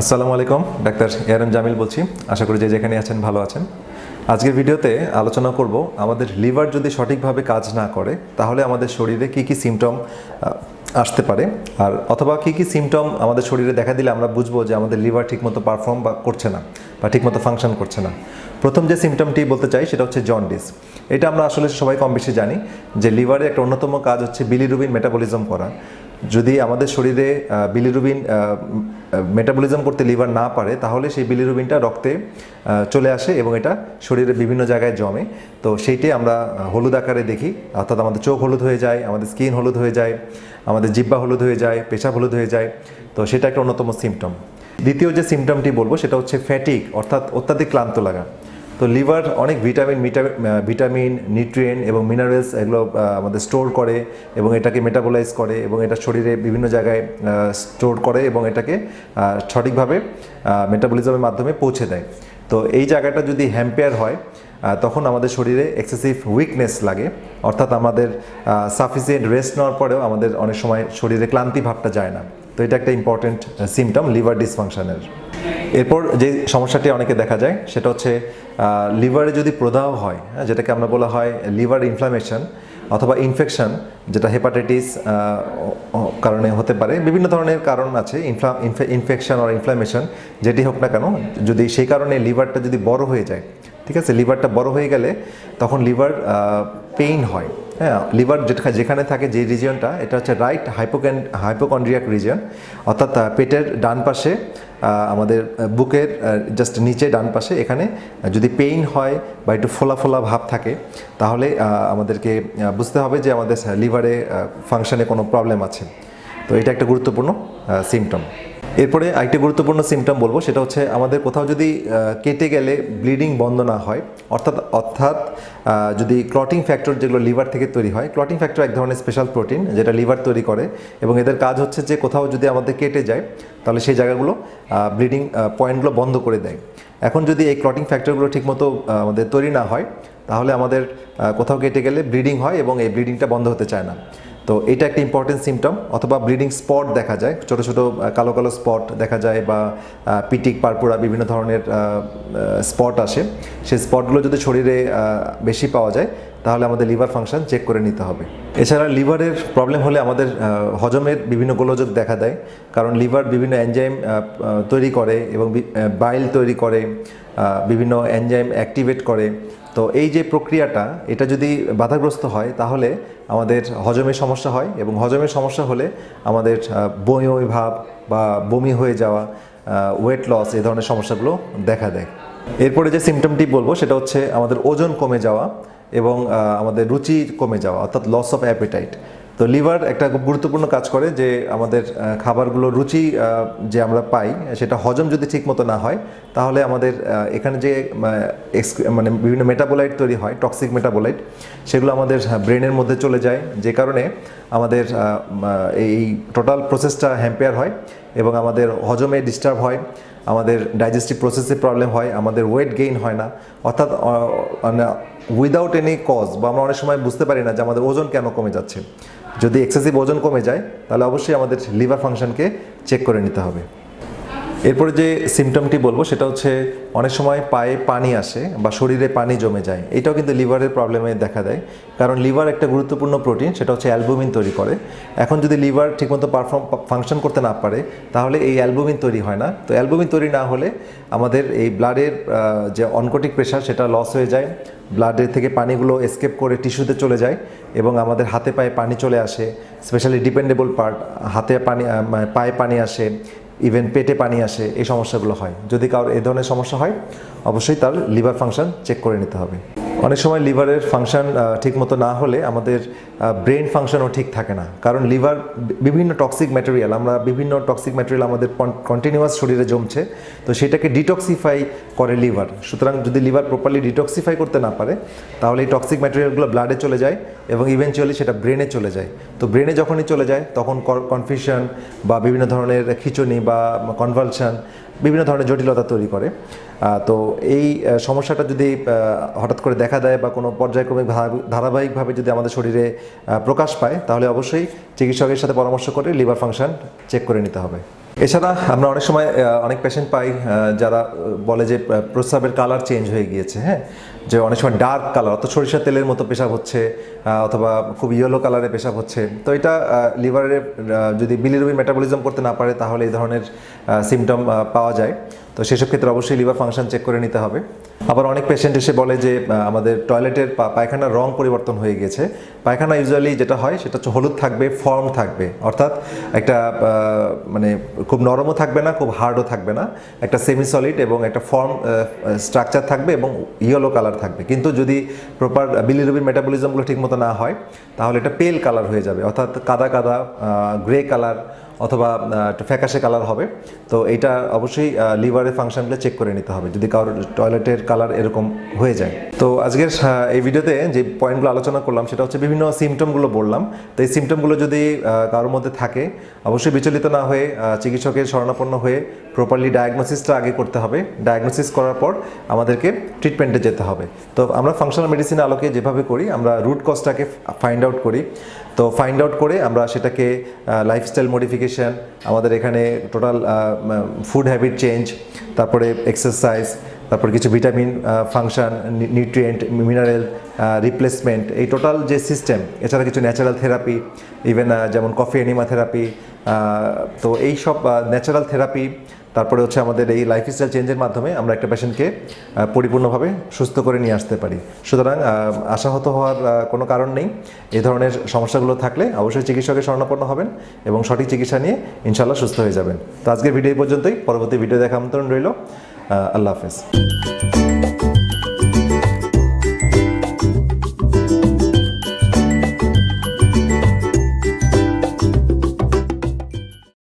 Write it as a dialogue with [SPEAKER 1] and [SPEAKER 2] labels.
[SPEAKER 1] আসসালামু আলাইকুম, ডাক্তার এয়ারন জামিল বলছি। আশা করি যে যেখানে আছেন ভালো আছেন। আজকের ভিডিওতে আলোচনা করব আমাদের লিভার যদি সঠিকভাবে কাজ না করে, তাহলে আমাদের শরীরে কি কি সিমটম আসতে পারে। আর অথবা কি কি সিমটম আমাদের শরীরে দেখা দিলে আমরা বুঝব যে আমাদের লিভার ঠিকমতো পারফর্ম বা করছে না, বা ঠিকমতো ফাংশন করছে না। প্রথম যে সিমটমটি বলতে চাই সেটা হচ্ছে জন্ডিস এটা আমরা আসলে সবাই কম বেশি জানি যে লিভারে একটা অন্যতম কাজ হচ্ছে বিলিরুবিন মেটাবলিজম করা। যদি আমাদের শরীরে বিলিরুবিন মেটাবলিজম করতে লিভার না পারে, তাহলে সেই বিলিরুবিনটা রক্তে চলে আসে এবং এটা শরীরের বিভিন্ন জায়গায় জমে। তো সেইটাই আমরা হলুদ আকারে দেখি। অর্থাৎ আমাদের চোখ হলুদ হয়ে যায়, আমাদের স্কিন হলুদ হয়ে যায়, আমাদের জিব্বা হলুদ হয়ে যায়, পেশাব হলুদ হয়ে যায়। তো সেটা একটা অন্যতম সিমটম দ্বিতীয় যে সিমটমটি বলব, সেটা হচ্ছে ফ্যাটিক অর্থাৎ অত্যাধিক ক্লান্ত লাগা। তো লিভার অনেক ভিটামিন ভিটামিন, নিউট্রিয়েন্ট এবং মিনারেলস এগুলো আমাদের স্টোর করে এবং এটাকে মেটাবোলাইজ করে এবং এটা শরীরে বিভিন্ন জায়গায় স্টোর করে এবং এটাকে সঠিকভাবে মেটাবলিজমের মাধ্যমে পৌঁছে দেয়। তো এই জায়গাটা যদি হ্যাম্পেয়ার হয় তখন আমাদের শরীরে এক্সেসিভ উইকনেস লাগে। অর্থাৎ আমাদের সাফিসিয়েন্ট রেস্ট নেওয়ার পরেও আমাদের অনেক সময় শরীরে ক্লান্তি ভাবটা যায় না। তো এটা একটা ইম্পর্টেন্ট সিমটম লিভার ডিসফাংশনের এরপর যে সমস্যাটি অনেকে দেখা যায় সেটা হচ্ছে লিভারে যদি প্রদাহ হয় হ্যাঁ, যেটাকে আমরা বলা হয় লিভার ইনফ্লামেশন অথবা ইনফেকশন যেটা হেপাটাইটিস কারণে হতে পারে বিভিন্ন ধরনের কারণ আছে ইনফেকশন আর ইনফ্লামেশন যেটি হোক না কেন যদি সেই কারণে লিভারটা যদি বড় হয়ে যায় ঠিক আছে? লিভারটা বড় হয়ে গেলে তখন লিভার পেইন হয়। হ্যাঁ? লিভার যেটা যেখানে থাকে যে রিজিয়নটা, এটা হচ্ছে রাইট হাইপোক্যান হাইপোকন্ড্রিয়াক রিজিয়ন। অর্থাৎ পেটের ডান পাশে আমাদের বুকের জাস্ট নিচে ডান পাশে, এখানে যদি পেইন হয় বা একটু ফোলা ফোলা ভাব থাকে, তাহলে আমাদেরকে বুঝতে হবে যে আমাদের লিভারে ফাংশনে কোনো প্রবলেম আছে। তো এটা একটা গুরুত্বপূর্ণ সিমটম এরপরে আরেকটি গুরুত্বপূর্ণ সিমটম বলব, সেটা হচ্ছে আমাদের কোথাও যদি কেটে গেলে ব্লিডিং বন্ধ না হয়, অর্থাৎ অর্থাৎ যদি ক্লটিং ফ্যাক্টর যেগুলো লিভার থেকে তৈরি হয় ক্লটিং ফ্যাক্টর এক ধরনের স্পেশাল প্রোটিন যেটা লিভার তৈরি করে এবং এদের কাজ হচ্ছে যে কোথাও যদি আমাদের কেটে যায়, তাহলে সেই জায়গাগুলো ব্লিডিং পয়েন্টগুলো বন্ধ করে দেয়। এখন যদি এই ক্লটিং ফ্যাক্টরগুলো ঠিকমতো আমাদের তৈরি না হয়, তাহলে আমাদের কোথাও কেটে গেলে ব্লিডিং হয় এবং এই ব্লিডিংটা বন্ধ হতে চায় না। তো এটা একটা ইম্পর্টেন্ট সিমটম অথবা ব্লিডিং স্পট দেখা যায়, ছোট ছোট কালো কালো স্পট দেখা যায় বা পিটিক পারপুরা বিভিন্ন ধরনের স্পট আসে। সেই স্পটগুলো যদি শরীরে বেশি পাওয়া যায়, তাহলে আমাদের লিভার ফাংশন চেক করে নিতে হবে। এছাড়া লিভারের প্রবলেম হলে আমাদের হজমের বিভিন্ন গোলযোগ দেখা দেয়, কারণ লিভার বিভিন্ন এনজাইম তৈরি করে এবং বাইল তৈরি করে বিভিন্ন এনজাইম অ্যাক্টিভেট করে। তো এই যে প্রক্রিয়াটা, এটা যদি বাধাগ্রস্ত হয়, তাহলে আমাদের হজমের সমস্যা হয় এবং হজমের সমস্যা হলে আমাদের বমি ভাব বা বমি হয়ে যাওয়া ওয়েট লস এই ধরনের সমস্যাগুলো দেখা দেয়। এরপরে যে সিমটমটি বলব, সেটা হচ্ছে আমাদের ওজন কমে যাওয়া এবং আমাদের রুচি কমে যাওয়া, অর্থাৎ লস অফ অ্যাপিটাইট তো লিভার একটা খুব গুরুত্বপূর্ণ কাজ করে যে আমাদের খাবারগুলো রুচি যে আমরা পাই, সেটা হজম যদি ঠিকমতো না হয়, তাহলে আমাদের এখানে যে মানে বিভিন্ন মেটাবোলাইট তৈরি হয়, টক্সিক মেটাবোলাইট, সেগুলো আমাদের ব্রেনের মধ্যে চলে যায়। যে কারণে আমাদের এই টোটাল প্রসেসটা হ্যাম্পেয়ার হয়। এবং আমাদের হজমে ডিস্টার্ব হয়, আমাদের ডাইজেস্টিভ প্রসেসে প্রবলেম হয়, আমাদের ওয়েট গেইন হয় না। অর্থাৎ উইদাউট এনি কজ বা আমরা অনেক সময় বুঝতে পারি না যে আমাদের ওজন কেন কমে যাচ্ছে। যদি এক্সেসিভ ওজন কমে যায়, তাহলে অবশ্যই আমাদের লিভার ফাংশনকে চেক করে নিতে হবে। এরপরে যে সিমটমটি বলব, সেটা হচ্ছে অনেক সময় পায়ে পানি আসে বা শরীরে পানি জমে যায়। এটাও কিন্তু লিভারের প্রবলেমে দেখা দেয়। কারণ লিভার একটা গুরুত্বপূর্ণ প্রোটিন, সেটা হচ্ছে অ্যালবুমিন তৈরি করে। এখন যদি লিভার ঠিকমতো পারফর্ম, ফাংশন করতে না পারে, তাহলে এই অ্যালবুমিন তৈরি হয় না। তো অ্যালবুমিন তৈরি না হলে আমাদের এই ব্লাডের যে অনকোটিক প্রেশার, সেটা লস হয়ে যায়। ব্লাডের থেকে পানিগুলো এসকেপ করে টিস্যুতে চলে যায় এবং আমাদের হাতে পায়ে পানি চলে আসে। স্পেশালি ডিপেন্ডেবল পার্ট হাতে পানি পায়ে পানি আসে। ইভেন পেটে পানি আসে, এই সমস্যাগুলো হয়। যদি কারোর এ ধরনের সমস্যা হয়, অবশ্যই তার লিভার ফাংশন চেক করে নিতে হবে। অনেক সময় লিভারের ফাংশন ঠিকমতো না হলে আমাদের ব্রেন ফাংশনও ঠিক থাকে না। কারণ লিভার বিভিন্ন টক্সিক ম্যাটেরিয়াল আমরা বিভিন্ন টক্সিক ম্যাটেরিয়াল আমাদের কন্টিনিউয়াস শরীরে জমছে, তো সেটাকে ডিটক্সিফাই করে লিভার। সুতরাং যদি লিভার প্রপারলি ডিটক্সিফাই করতে না পারে, তাহলে এই টক্সিক ম্যাটেরিয়ালগুলো ব্লাডে চলে যায় এবং ইভেনচুয়ালি সেটা ব্রেনে চলে যায়। তো ব্রেনে যখনই চলে যায়, তখন কনফিউশন বা বিভিন্ন ধরনের খিচুনি বা কনভালশন বিভিন্ন ধরনের জটিলতা তৈরি করে। তো এই সমস্যাটা যদি হঠাৎ করে দেখা দেয় বা কোনো পর্যায়ক্রমিক ধারাবাহিকভাবে যদি আমাদের শরীরে প্রকাশ পায়, তাহলে অবশ্যই চিকিৎসকের সাথে পরামর্শ করে লিভার ফাংশন চেক করে নিতে হবে। এছাড়া আমরা অনেক সময় অনেক পেশেন্ট পাই যারা বলে যে প্রস্রাবের কালার চেঞ্জ হয়ে গিয়েছে হ্যাঁ? যে অনেক সময় ডার্ক কালার অর্থাৎ সরিষার তেলের মতো পেশাব হচ্ছে অথবা খুব ইয়েলো কালারে পেশাব হচ্ছে। তো এটা লিভারের যদি বিলিরুবিন মেটাবলিজম করতে না পারে, তাহলে এই ধরনের সিমটম পাওয়া যায়। তো সেসব ক্ষেত্রে অবশ্যই লিভার ফাংশন চেক করে নিতে হবে। আবার অনেক পেশেন্ট এসে বলে যে আমাদের টয়লেটের পায়খানার রং পরিবর্তন হয়ে গেছে। পায়খানা ইউজুয়ালি যেটা হয়, সেটা হচ্ছে হলুদ থাকবে ফর্ম থাকবে। অর্থাৎ একটা মানে খুব নরমও থাকবে না, খুব হার্ডও থাকবে না। একটা সেমি সলিড এবং একটা ফর্ম স্ট্রাকচার থাকবে এবং ইয়েলো কালার থাকবে। কিন্তু যদি প্রপার বিলিরুবিন মেটাবলিজমগুলো ঠিকমতো না হয়, তাহলে এটা পেল কালার হয়ে যাবে। অর্থাৎ কাদা কাদা গ্রে কালার অথবা ফ্যাকাশে কালার হবে। তো এটা অবশ্যই লিভারের ফাংশনগুলো চেক করে নিতে হবে, যদি কারোর টয়লেটের কালার এরকম হয়ে যায়। তো আজকের এই ভিডিওতে যে পয়েন্টগুলো আলোচনা করলাম, সেটা হচ্ছে বিভিন্ন সিমটমগুলো বললাম। তো এই সিমটমগুলো যদি কারোর মধ্যে থাকে, অবশ্যই বিচলিত না হয়ে চিকিৎসকের শরণাপন্ন হয়ে প্রপারলি ডায়াগনোসিসটা আগে করতে হবে। ডায়াগনোসিস করার পর আমাদেরকে ট্রিটমেন্টে যেতে হবে। তো আমরা ফাংশনাল মেডিসিন আলোকে যেভাবে করি, আমরা রুট কজটাকে ফাইন্ড আউট করি। তো ফাইন্ড আউট করে আমরা সেটাকে লাইফস্টাইল মডিফিকেশন আমাদের এখানে টোটাল ফুড হ্যাবিট চেঞ্জ তারপরে এক্সারসাইজ তারপর কিছু vitamin function nutrient mineral replacement এই টোটাল যে সিস্টেম এছাড়া কিছু ন্যাচারাল থেরাপি ইভেন যেমন কফি অ্যানিমা থেরাপি তো এই সব ন্যাচারাল থেরাপি তারপরে হচ্ছে আমাদের এই লাইফস্টাইল চেঞ্জের মাধ্যমে আমরা একটা পেশেন্টকে পরিপূর্ণভাবে সুস্থ করে নিয়ে আসতে পারি। সুতরাং আশাহত হওয়ার কোনো কারণ নেই। এ ধরনের সমস্যাগুলো থাকলে অবশ্যই চিকিৎসকের শরণাপন্ন হবেন এবং সঠিক চিকিৎসা নিয়ে ইনশাল্লাহ সুস্থ হয়ে যাবেন। তো আজকের ভিডিও পর্যন্তই। পরবর্তী ভিডিও দেখা আমন্ত্রণ রইল। আল্লাহ হাফেজ।